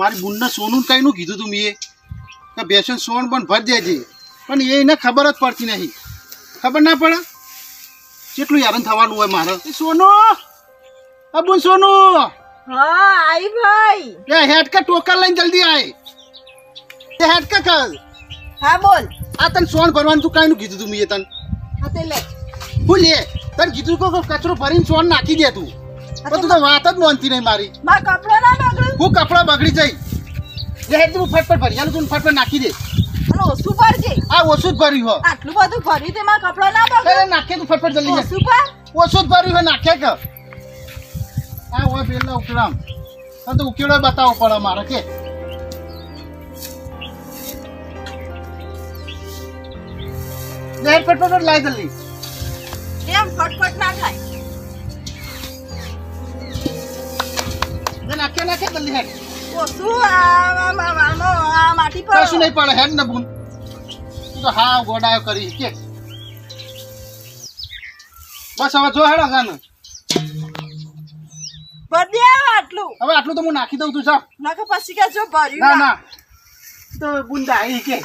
મારી બુનને સોનું કઈનું કીધું તું મેં કે બેસન સોન પણ ભર દેજે. પણ એને ખબર જ પડતી નહીં. ખબર ના પડે? કેટલું હેરાન થવાનું હોય મારે? સોનો? સોનું સોનો. હા આઈ ભાઈ. એ હેડ કે ટોકર લઈને જલ્દી આય. એ હેડ કે કર. હા બોલ. આ તને સોન ભરવાનું તું કઈનું કીધું તું મેં તને? હા તે લે. હું લે. તને કીધું કો કચરો ભરીને સોન નાખી દે તું. પણ તું તો વાત જ માનતી નહીં મારી. મારા કપડાં ના બગડ્યું હું બગડી લે હેડ તું ફટફટ ભરી. આલું તું ફટફટ નાખી દે. અને ઓછું ભરજે. આ ઓછું જ ભર્યું હો. આટલું બધું ભર્યું તે માં કપડો ના અરે નાખે તું ફટફટ જલ્દી જા. ઓછું ભર. ઓછું જ ભર્યું હો નાખે કે. આ હોય બેલા ઉકેલામ તને તો ઉકેડો બતાવવો પડે મારે કે. લે હેડ ફટફટ લાય જલ્દી. એમ ફટફટ ના થાય? નાખે નાખે જલ્દી હેડ. કશું નહીં પડે હેડ ને બુન તું તો હા ગોડાયો કરી કે. બસ હવે જો હેડા ભર આટલું. હવે આટલું તો હું નાખી દઉં તું જા. નાખો પછી કે જો ભર્યું ના તો બુન ડાહી કે.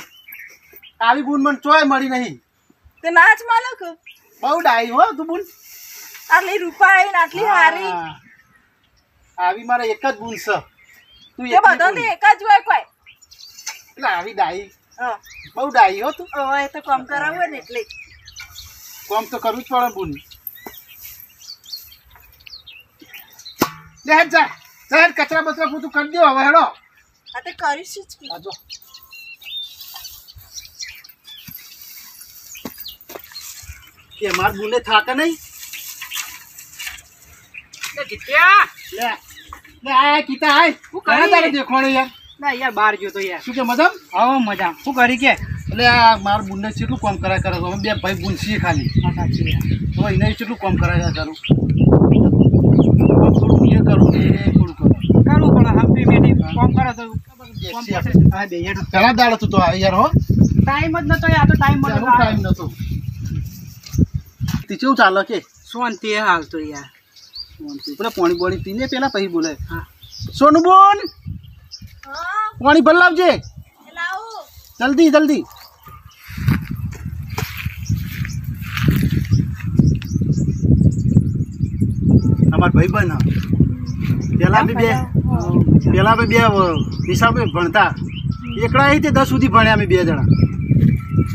આવી બુન મને ચોય મળી નહીં. તે ના જ માલક બહુ ડાહી હો તું બુન આટલી રૂપાઈ આટલી હારી. આવી મારે એક જ બુન છે. તું એ બધો એકલી એક જ હોય કોઈ. એટલે આવી ડાઈ. હા. બહુ ડાઈ હો તું. હવે તો કામ કરાવું ને એટલે. કામ તો કરવું જ પડે બુન. લે જા. જા કચરા બચરા પૂતું કરી દો હવે હેડો. આ તે કરીશ જ આજો આ જો. કે માર બુને થાકે નહીં? લે લે. આ કીતા આય હું કરી? તારે દેખવાનો યાર? ના યાર બહાર ગયો તો યાર. શું કે મજા આવો મજા શું કરી કે? એટલે આ મારું બુનને કેટલું કામ કરાય કરે અમે બે ભાઈ બુન છીએ ખાલી. હા, તો એને કેટલું કામ કરાય તારું. થોડું એ કરું એ થોડું કરું. કરવું હંપી બેટી કોમ કરે તો. હા. ઘણા દાડા તું તો યાર હો. ટાઈમ જ નતો યાર તો ટાઈમ મળે ટાઈમ નતો. તી કેવું ચાલે કે? શાંતિ હાલ તો યાર. પેલા પાણી બોણી પીને પેલા પછી બોલે હા. સોનું બોન હા. પાણી ભર લાવજે. જલ્દી જલ્દી. અમારા ભાઈ બન પેલા બી બે પેલા બી બે હિસાબે ભણતા. એકડા અહીં તે દસ સુધી ભણ્યા અમે બે જણા.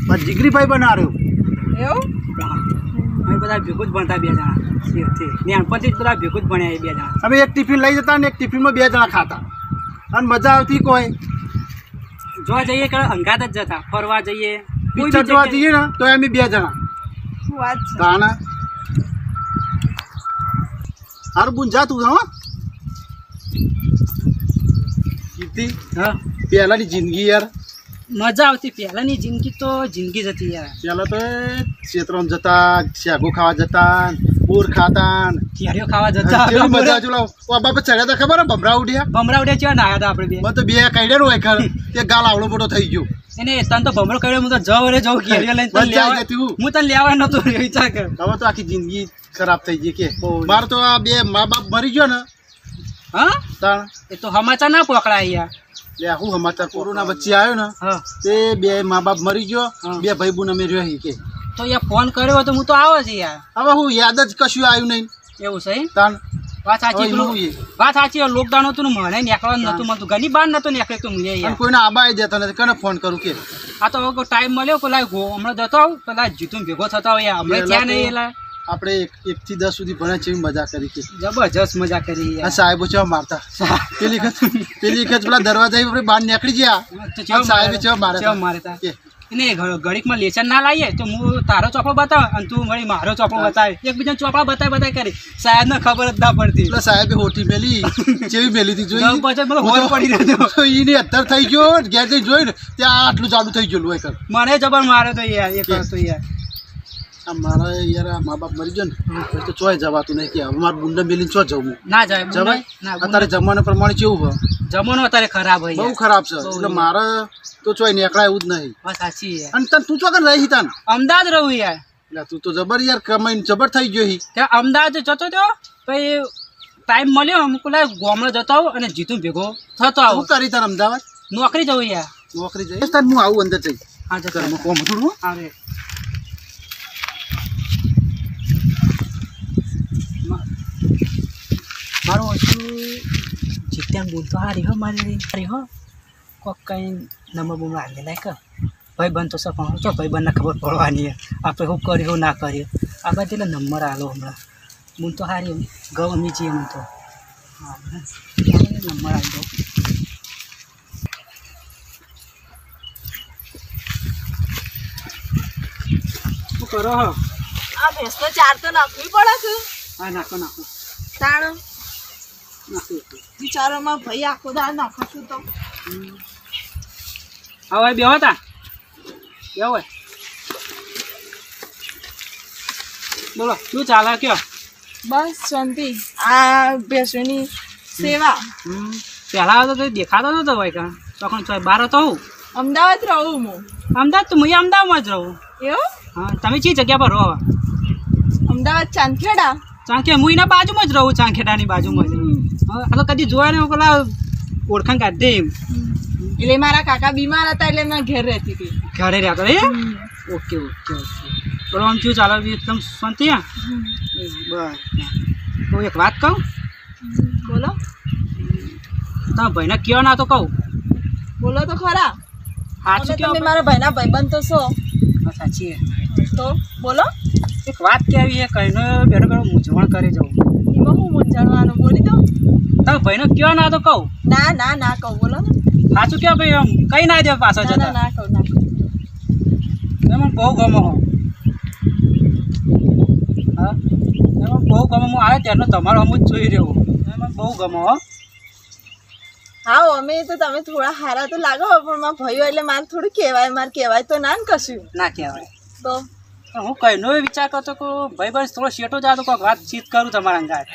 બસ જીગરી ભાઈ બના એવું અમે બધા ભેગું જ ભણતા બે જણા. નાનપણથી જ બધા ભેગું જ ભણ્યા એ બે જણા. અમે એક ટિફિન લઈ જતા ને એક ટિફિનમાં બે જણા ખાતા. અને મજા આવતી કોઈ. જોવા જઈએ કે અંગાત જ જતા. ફરવા જઈએ. પિક્ચર જોવા જઈએ ને તો અમે બે જણા. શું વાત છે? તાણા હારું બુન જા તું હો. કીર્તિ હા. પહેલાની જિંદગી યાર. મજા આવતી. પહેલાની જિંદગી તો જિંદગી જ હતી યાર. પહેલા તો ક્ષેત્રમાં જતા શેગો ખાવા જતા પૂર ખાતા. કેરીઓ ખાવા જતા. મજા લો બાપા ચડ્યા હતા ખબર? ભમરા ઉડ્યા. ભમરાવડે ચેવા નાયા હતા આપણે બે. તો બે કઈડેર હોય ખર તે ગાલ આવડો મોટો થઈ ગયો. એને તને તો ભમરો કર્યો હું તો જવ રે જવ કેરીઓ લઈને તને લેવા હું. તને લેવા નતો વિચાર કર. હવે તો આખી જિંદગી ખરાબ થઈ ગઈ કે. માર તો આ બે મા બાપ મરી ગયો ને. હા? એ તો સમાચાર ના પકડાય યાર. લે હું સમાચાર કોરોના વચ્ચે આવ્યો ને તે બે મા બાપ મરી ગયો બે ભાઈ બુન અમે રહી કે. તો યાર ફોન કર્યો તો હું તો આવો જ યાર. હવે હું યાદ જ કશું આવ્યું નહીં. એવું છે? તાણ વાત સાચી. વાત સાચી લોકડાઉન હતું ને મને નીકળવાનું નતું મળતું ઘણી બહાર નતું નીકળે તો મને કોઈને આબાઈ દેતા નથી કને ફોન કરું કે? આ તો ટાઈમ મળ્યો પેલા હમણાં જતો આવું પેલા જીતું ભેગો થતા હોય હમણાં ત્યાં નહીં એલા. આપણે એક એક થી દસ સુધી ભણે છે એવી મજા કરી છે. જબરજસ્ત મજા કરી સાહેબો છે મારતા? પેલી વખત પેલી વખત પેલા દરવાજા આપણે બહાર નીકળી ગયા. સાહેબ છે સાહેબે ચેવા મારે મારે તા. કે એને ઘડીકમાં લેસન ના લાવીએ તો હું તારો ચોપડો બતાવ અને તું મળી મારો ચોપડો બતાવે. એકબીજાને ચોપડા બતાવી બતાવી કરી. સાહેબને ખબર જ ના પડતી. એટલે સાહેબે હોટી મેલી. જેવી મેલી હતી જોઈ. પછી મને હોર પડી રહ્યો એની અત્તર થઈ ગયો. ઘેર જઈ જોઈ ને ત્યાં આટલું ચાલુ થઈ ગયેલું હોય કર મને જબર માર્યો તો યાર એક તો યાર. આ મારા યાર આ મા બાપ મરી ગયો ને તો ચોય જવાતું નહીં કે હવે મારા બુંડા મેલીને ચો જવું. ના જાય જવાય? અત્યારે જમવાના પ્રમાણે કેવું હોય? જમવાનો અત્યારે ખરાબ હોય બહુ ખરાબ છે. એટલે મારે તો ચોય નીકળાય એવું જ નહીં. વાત સાચી યાર અને તને તું ચોકન રહી તાન અમદાવાદ રહું યાર. એટલે તું તો જબર યાર કમાઈને જબર થઈ ગયો હી. ત્યાં અમદાવાદ જતો તો પછી ટાઈમ મળ્યો અમુક ગામડે જતો આવું અને જીતું ભેગો થતો આવું. કરી તાર અમદાવાદ? નોકરી જવું યાર. નોકરી જઈશ તાર હું આવું અંદર જઈ. હા જતો કોમ હતું હો. અરે મારું ઓછું જીત્યાન બોલતો હારી હો મારી હારી હો. કોક કંઈ નંબર બુમ લાગે લાયક. ભાઈ બંધ તો પણ ચો ભાઈ બંધને ખબર પડવાની. આપણે શું કર્યું ના કર્યું? આ બાજુ એટલે નંબર આલો હમણાં. હું તો હારી ગમી છીએ હું તો નંબર આવી દો શું કરો હો? આ ભેંસનો ચાર તો નાખવી પડે કે હા નાખો નાખો. તાણ. નાખો બિચારામાં ભાઈ આખો દાળ નાખશું તો. હવે બે હતા બે હોય બોલો શું ચાલે કયો? બસ શાંતિ. આ ભેંસોની સેવા. હમ. પહેલા તો દેખાતો નતો ભાઈ કાં. તখন તો બાર હતો હું. અમદાવાદ રહું હું. અમદાવાદ તો હું અમદાવાદમાં જ રહું. એવું? હા તમે કઈ જગ્યા પર રહો અમદાવાદ ચાંદખેડા. ચાંખે હું એના બાજુમાં જ રહું ચાંખેડાની બાજુમાં જ. આ તો કદી જોયા ને પેલા ઓળખાણ કાઢી એમ. એટલે મારા કાકા બીમાર હતા એટલે મેં ઘેર રહેતી હતી. ઘરે રહ્યા હતા એ ઓકે ઓકે ઓકે. બોલો આમ શું ચાલે બી એકદમ શાંતિ બસ હું. એક વાત કહું? બોલો. તમે ભાઈને કયો ના તો કહું? બોલો તો ખરા. સાચું તમે મારા ભાઈના ભાઈબંધ તો છો. સાચી હે. તો બોલો. એક વાત કહેવી એ કહીને બેઠો બેડો મૂંઝવણ કરી જાઉં એમાં હું મૂંઝાણવાનું બોલી નો કયો ના તો કહું. ના ના ના કહું બોલો સાચું કયો ભાઈ આમ? કઈ ના દે પાછો જતા? ના કહું ના એમાં બહુ ગમો હો. હા? એમાં બહુ ગમો હું આવે ત્યારનો તમારો અમુક જોઈ રહ્યો એમાં બહુ ગમો હો. હા અમે તો તમે થોડા હારા તો લાગો પણ મારા ભાઈઓ એટલે મારે થોડું કહેવાય મારે કહેવાય તો ના ને કશું. ના કહેવાય. તો હું કઈનો એ વિચાર કરતો કે ભાઈ ભાઈ થોડો શેટો જાતો કોઈક વાતચીત કરું તમારા અંગાર.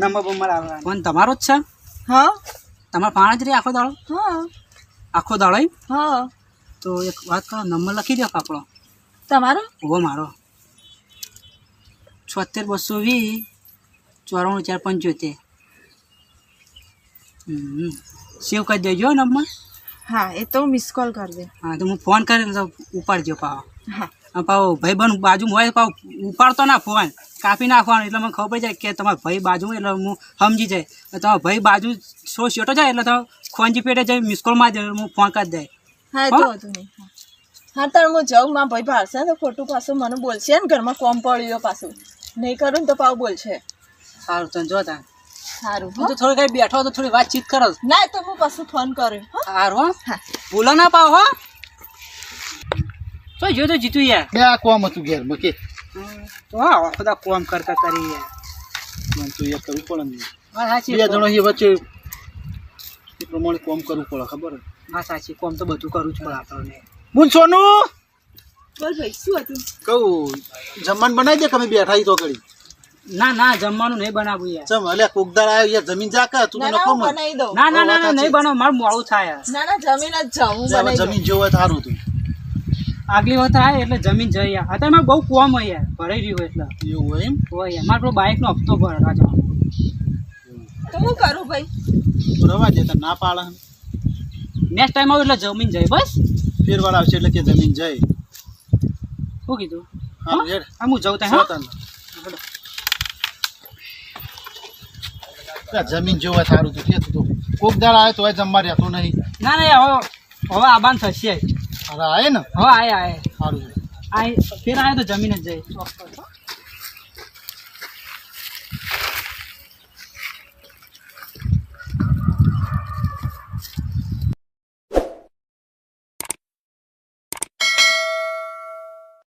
નંબર બંબર આવે ફોન તમારો જ છે? હા. તમારા પાણા જ રહી આખો દાડો? હા. આખો દાડો એમ? હા. તો એક વાત કરો નંબર લખી દો આપણો તમારો? ઊભો મારો. છોતેર બસો વીસ ચોરાણું ચાર પંચોતેર. સેવ કરી દેજો નંબર. હા એ તો મિસ કોલ કરી હા તો હું ફોન કરીને તો ઉપાડજો પાવ. હા. પાવ ભાઈ બન બાજુમાં હોય પાવ ઉપાડતો ના ફોન કાપી નાખવાનો એટલે મને ખબર પડી જાય કે તમારા ભાઈ બાજુ એટલે હું સમજી જાય. તમારા ભાઈ બાજુ શો શેટો જાય એટલે તમે ખોંજી પેટે જઈ મિસ કોલમાં દે હું ફોન કરી દે. હા તો હતું નહીં. હા. તાર હું જાઉં માં ભાઈ ભાળશે ને તો ખોટું પાછું મને બોલશે ને ઘરમાં કોમ પડ્યો પાછું. નહીં કરું ને તો પાવ બોલશે. સારું તને જો તા સારું હું તો થોડી કઈ બેઠો તો થોડી વાતચીત કરો ના તો હું પાછું ફોન કર્યો હો. સારું હો. હા. ભૂલો ના પાવ હો. તો જો તો જીતું યાર? બે આ કોમ હતું ઘેર મૂકે તો હા બધા કોમ કર કર કરી યાર. મને તો એ કરવું પડે ને. સાચી બે જણો એ વચ્ચે એ પ્રમાણે કોમ કરવું પડે ખબર હે? હા સાચી. કોમ તો બધું કરવું જ પડે આપણને. બોલ સોનું! બોલ ભાઈ શું હતું? કહું જમવાનું બનાવી દે કે અમે બેઠા તો ઘડી? ના ના જમવાનું નહીં બનાવું યાર. ચમ અલે કોકદાર આવ્યો યાર જમીન જાકા તું ના ના નકો મત. બનાવી દઉં. ના ના ના ના, નહીં બનાવ મારું મોળું થાય યાર. ના ના જમીન જ જાઉં બનાવી જમીન જોવે થારું તું. આગલી વખત આવે એટલે જમીન જઈ યાર અત્યારે મારે બહુ કોમ હોય યાર ભરાઈ રહ્યું એટલે. એવું હોય એમ? હોય યાર મારો બાઇક બાઇકનો હપ્તો ભરવા જવાનો તો હું કરું ભાઈ? રવા દે ના પાડે. નેક્સ્ટ ટાઈમ આવું એટલે જમીન જાય બસ. ફેરવાર આવશે એટલે કે જમીન જઈ. શું કીધું? હા હું જઉં ત્યાં હા. જમીન જેવું હોય તો કેતું તું કોકદાર આવે તો જમવા રહેતો નહીં. ના ના હવે હવે આબાન થશે. અરે આવે ને? હવે આય આય. સારું. આય ફેર આવે તો જમીન જ જાય.